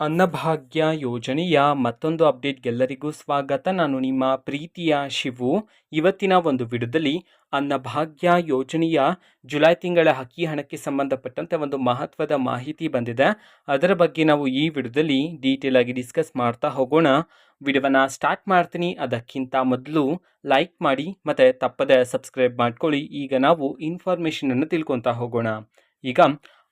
ಅನ್ನಭಾಗ್ಯ ಯೋಜನೆಯ ಮತ್ತೊಂದು ಅಪ್ಡೇಟ್ಗೆಲ್ಲರಿಗೂ ಸ್ವಾಗತ. ನಾನು ನಿಮ್ಮ ಪ್ರೀತಿಯ ಶಿವು. ಇವತ್ತಿನ ಒಂದು ವಿಡಿಯೋದಲ್ಲಿ ಅನ್ನಭಾಗ್ಯ ಯೋಜನೆಯ ಜುಲೈ ತಿಂಗಳ ಹಕ್ಕಿ ಹಣಕ್ಕೆ ಸಂಬಂಧಪಟ್ಟಂತೆ ಒಂದು ಮಹತ್ವದ ಮಾಹಿತಿ ಬಂದಿದೆ. ಅದರ ಬಗ್ಗೆ ನಾವು ಈ ವಿಡಿಯೋದಲ್ಲಿ ಡೀಟೇಲ್ ಆಗಿ ಡಿಸ್ಕಸ್ ಮಾಡ್ತಾ ಹೋಗೋಣ. ವಿಡಿಯೋವನ್ನು ಸ್ಟಾರ್ಟ್ ಮಾಡ್ತೀನಿ. ಅದಕ್ಕಿಂತ ಮೊದಲು ಲೈಕ್ ಮಾಡಿ, ಮತ್ತು ತಪ್ಪದೆ ಸಬ್ಸ್ಕ್ರೈಬ್ ಮಾಡ್ಕೊಳ್ಳಿ. ಈಗ ನಾವು ಇನ್ಫಾರ್ಮೇಷನನ್ನು ತಿಳ್ಕೊತಾ ಹೋಗೋಣ. ಈಗ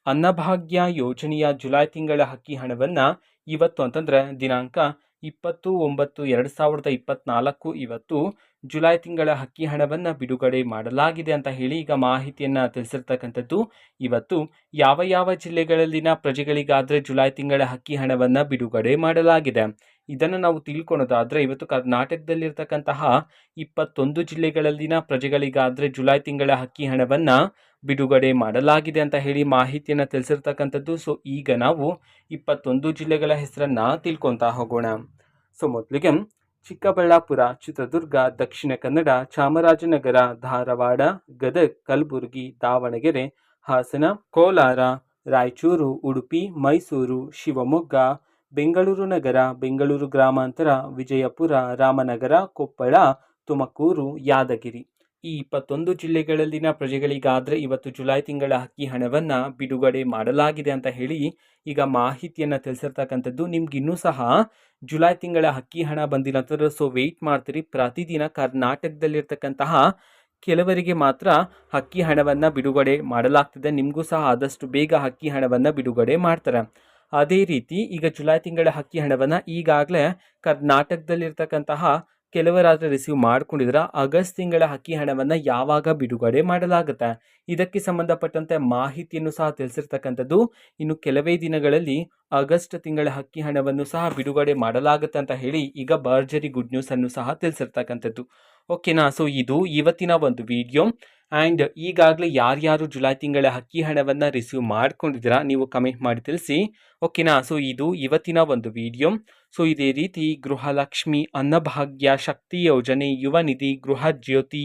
ಅನ್ನಭಾಗ್ಯ ಯೋಜನೆಯ ಜುಲೈ ತಿಂಗಳ ಹಕ್ಕಿ ಹಣವನ್ನು ಇವತ್ತು ಅಂತಂದರೆ ದಿನಾಂಕ ಇಪ್ಪತ್ತು ಒಂಬತ್ತು ಎರಡು ಸಾವಿರದ ಇಪ್ಪತ್ತ್ನಾಲ್ಕು ಇವತ್ತು ಜುಲೈ ತಿಂಗಳ ಹಕ್ಕಿ ಹಣವನ್ನು ಬಿಡುಗಡೆ ಮಾಡಲಾಗಿದೆ ಅಂತ ಹೇಳಿ ಈಗ ಮಾಹಿತಿಯನ್ನು ತಿಳಿಸಿರ್ತಕ್ಕಂಥದ್ದು. ಇವತ್ತು ಯಾವ ಯಾವ ಜಿಲ್ಲೆಗಳಲ್ಲಿನ ಪ್ರಜೆಗಳಿಗಾದರೆ ಜುಲೈ ತಿಂಗಳ ಹಕ್ಕಿ ಹಣವನ್ನು ಬಿಡುಗಡೆ ಮಾಡಲಾಗಿದೆ. ಇದನ್ನು ನಾವು ತಿಳ್ಕೊಳೋದಾದರೆ ಇವತ್ತು ಕರ್ನಾಟಕದಲ್ಲಿರ್ತಕ್ಕಂತಹ ಇಪ್ಪತ್ತೊಂದು ಜಿಲ್ಲೆಗಳಲ್ಲಿನ ಪ್ರಜೆಗಳಿಗಾದರೆ ಜುಲೈ ತಿಂಗಳ ಹಕ್ಕಿ ಹಣವನ್ನು ಬಿಡುಗಡೆ ಮಾಡಲಾಗಿದೆ ಅಂತ ಹೇಳಿ ಮಾಹಿತಿಯನ್ನು ತಿಳಿಸಿರ್ತಕ್ಕಂಥದ್ದು. ಸೊ ಈಗ ನಾವು ಇಪ್ಪತ್ತೊಂದು ಜಿಲ್ಲೆಗಳ ಹೆಸರನ್ನು ತಿಳ್ಕೊತಾ ಹೋಗೋಣ. ಸೊ ಮೊದಲಿಗೆ ಚಿಕ್ಕಬಳ್ಳಾಪುರ, ಚಿತ್ರದುರ್ಗ, ದಕ್ಷಿಣ ಕನ್ನಡ, ಚಾಮರಾಜನಗರ, ಧಾರವಾಡ, ಗದಗ್, ಕಲಬುರಗಿ, ದಾವಣಗೆರೆ, ಹಾಸನ, ಕೋಲಾರ, ರಾಯಚೂರು, ಉಡುಪಿ, ಮೈಸೂರು, ಶಿವಮೊಗ್ಗ, ಬೆಂಗಳೂರು ನಗರ, ಬೆಂಗಳೂರು ಗ್ರಾಮಾಂತರ, ವಿಜಯಪುರ, ರಾಮನಗರ, ಕೊಪ್ಪಳ, ತುಮಕೂರು, ಯಾದಗಿರಿ. ಈ ಇಪ್ಪತ್ತೊಂದು ಜಿಲ್ಲೆಗಳಲ್ಲಿನ ಪ್ರಜೆಗಳಿಗಾದರೆ ಇವತ್ತು ಜುಲೈ ತಿಂಗಳ ಅಕ್ಕಿ ಹಣವನ್ನು ಬಿಡುಗಡೆ ಮಾಡಲಾಗಿದೆ ಅಂತ ಹೇಳಿ ಈಗ ಮಾಹಿತಿಯನ್ನು ತಿಳಿಸಿರ್ತಕ್ಕಂಥದ್ದು ನಿಮ್ಗಿನ್ನೂ ಸಹ ಜುಲೈ ತಿಂಗಳ ಅಕ್ಕಿ ಹಣ ಬಂದಿಲ್ಲ ಅಂತಂದ್ರೆ ಸೊ ವೆಯ್ಟ್ ಮಾಡ್ತೀರಿ. ಪ್ರತಿದಿನ ಕರ್ನಾಟಕದಲ್ಲಿರ್ತಕ್ಕಂತಹ ಕೆಲವರಿಗೆ ಮಾತ್ರ ಅಕ್ಕಿ ಹಣವನ್ನು ಬಿಡುಗಡೆ ಮಾಡಲಾಗ್ತದೆ. ನಿಮಗೂ ಸಹ ಆದಷ್ಟು ಬೇಗ ಅಕ್ಕಿ ಹಣವನ್ನು ಬಿಡುಗಡೆ ಮಾಡ್ತಾರೆ. ಅದೇ ರೀತಿ ಈಗ ಜುಲೈ ತಿಂಗಳ ಅಕ್ಕಿ ಹಣವನ್ನು ಈಗಾಗಲೇ ಕರ್ನಾಟಕದಲ್ಲಿರ್ತಕ್ಕಂತಹ ಕೆಲವರಾದರೆ ರಿಸೀವ್ ಮಾಡ್ಕೊಂಡಿದ್ರೆ ಆಗಸ್ಟ್ ತಿಂಗಳ ಅಕ್ಕಿ ಹಣವನ್ನು ಯಾವಾಗ ಬಿಡುಗಡೆ ಮಾಡಲಾಗುತ್ತೆ? ಇದಕ್ಕೆ ಸಂಬಂಧಪಟ್ಟಂತೆ ಮಾಹಿತಿಯನ್ನು ಸಹ ತಿಳಿಸಿರ್ತಕ್ಕಂಥದ್ದು, ಇನ್ನು ಕೆಲವೇ ದಿನಗಳಲ್ಲಿ ಆಗಸ್ಟ್ ತಿಂಗಳ ಅಕ್ಕಿ ಹಣವನ್ನು ಸಹ ಬಿಡುಗಡೆ ಮಾಡಲಾಗುತ್ತೆ ಅಂತ ಹೇಳಿ ಈಗ ಭರ್ಜರಿ ಗುಡ್ ನ್ಯೂಸ್ ಅನ್ನು ಸಹ ತಿಳಿಸಿರ್ತಕ್ಕಂಥದ್ದು. ಓಕೆನಾ ಸೊ ಇದು ಇವತ್ತಿನ ಒಂದು ವಿಡಿಯೋ ಆ್ಯಂಡ್ ಈಗಾಗಲೇ ಯಾರ್ಯಾರು ಜುಲೈ ತಿಂಗಳ ಅಕ್ಕಿ ಹಣವನ್ನು ರಿಸೀವ್ ಮಾಡ್ಕೊಂಡಿದ್ದೀರಾ, ನೀವು ಕಮೆಂಟ್ ಮಾಡಿ ತಿಳಿಸಿ. ಓಕೆನಾ ಸೊ ಇದು ಇವತ್ತಿನ ಒಂದು ವಿಡಿಯೋ ಸೊ ಇದೇ ರೀತಿ ಗೃಹಲಕ್ಷ್ಮಿ ಅನ್ನಭಾಗ್ಯ ಶಕ್ತಿ ಯೋಜನೆ ಯುವ ನಿಧಿ ಗೃಹ ಜ್ಯೋತಿ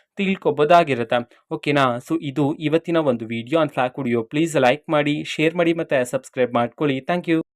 ತಿಳ್ಕೊಬೋದಾಗಿರುತ್ತೆ. ಓಕೆನಾ ಸೊ ಇದು ಇವತ್ತಿನ ಒಂದು ವಿಡಿಯೋ ಅಂತ ಫ್ಲಾಕ್ ವಿಡಿಯೋ ಪ್ಲೀಸ್ ಲೈಕ್ ಮಾಡಿ ಶೇರ್ ಮಾಡಿ ಮತ್ತು ಸಬ್ಸ್ಕ್ರೈಬ್ ಮಾಡ್ಕೊಳ್ಳಿ. Thank you